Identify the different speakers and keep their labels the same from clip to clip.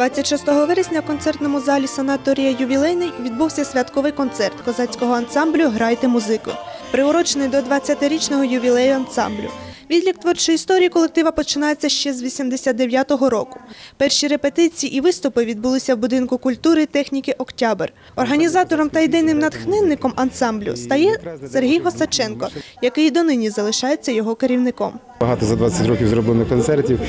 Speaker 1: 26 вересня в концертному залі санаторія Ювілейний відбувся святковий концерт козацького ансамблю Грайте музику, приурочений до 20-річного ювілею ансамблю. Відлік творчої історії колектива починається ще з 89-го року. Перші репетиції і виступи відбулися в будинку культури техніки Октябрь. Організатором та ідейним натхненником ансамблю стає Сергій Госаченко, який донині залишається його керівником.
Speaker 2: Багато за 20 років зроблено концертів.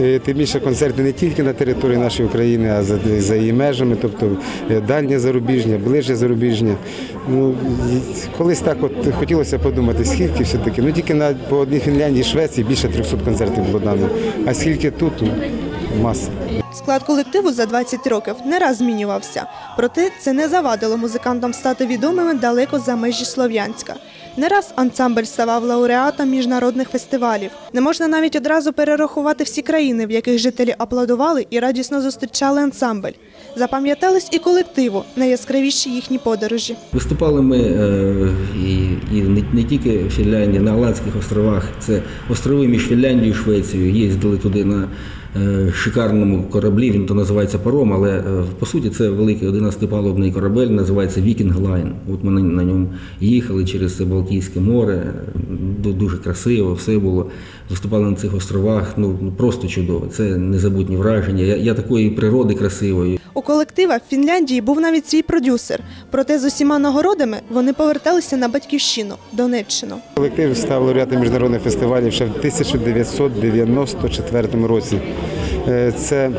Speaker 2: Е, Тим більше концерти не тільки на території нашої України, а за, її межами, тобто е, дальнє зарубіжня, ближче зарубіжня. Ну, колись так от хотілося подумати, скільки все-таки. Ну тільки на по одній Фінляндії, Швеції більше 300 концертів було дано. А скільки тут, ну, маса.
Speaker 1: Склад колективу за 20 років не раз змінювався. Проте це не завадило музикантам стати відомими далеко за межі Слов'янська. Не раз ансамбль ставав лауреатом міжнародних фестивалів. Не можна навіть одразу перерахувати всі країни, в яких жителі аплодували і радісно зустрічали ансамбль. Запам'ятались і колективу найяскравіші їхні подорожі.
Speaker 3: Виступали ми е, і, і не, тільки в Фінляндії, на Голландських островах. Це острови між Фінляндією і Швецією. Їздили туди на шикарному кораблі, він то називається паром, але е, по суті це великий 11-палубний корабель, називається Viking Line. От ми на, ньому їхали через Балтійське море. Дуже красиво, все було. Виступали на цих островах. Ну, просто чудово. Це незабутні враження. Я, я такої природи красивої.
Speaker 1: У колектива в Фінляндії був навіть свій продюсер. Проте з усіма нагородами вони поверталися на батьківщину Донеччину.
Speaker 2: Колектив став лауреатом міжнародних фестивалів ще в 1994 році. Е, Це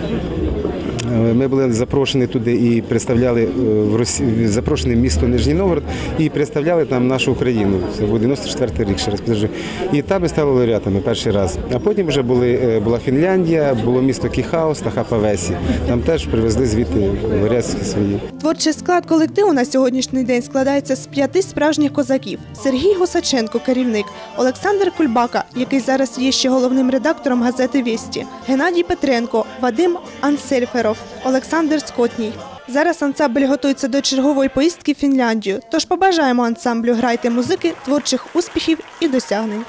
Speaker 2: ми були запрошені туди і представляли е, в Росії запрошене місто Нижній Новгород і представляли там нашу Україну. Це був 94 рік, ще раз підтверджую. І там ми стали лауреатами перший раз. А потім вже були е, була Фінляндія, було місто Кіхаус та Хапавесі. Там теж привезли звідти лауреатські свої.
Speaker 1: Творчий склад колективу на сьогоднішній день складається з п'яти справжніх козаків: Сергій Гусаченко, керівник, Олександр Кульбака, який зараз є ще головним редактором газети Вісті, Геннадій Петренко, Вадим Ансельферов, Олександр Скотній. Зараз ансамбль готується до чергової поїздки в Фінляндію. Тож побажаємо ансамблю грайте музики, творчих успіхів і досягнень.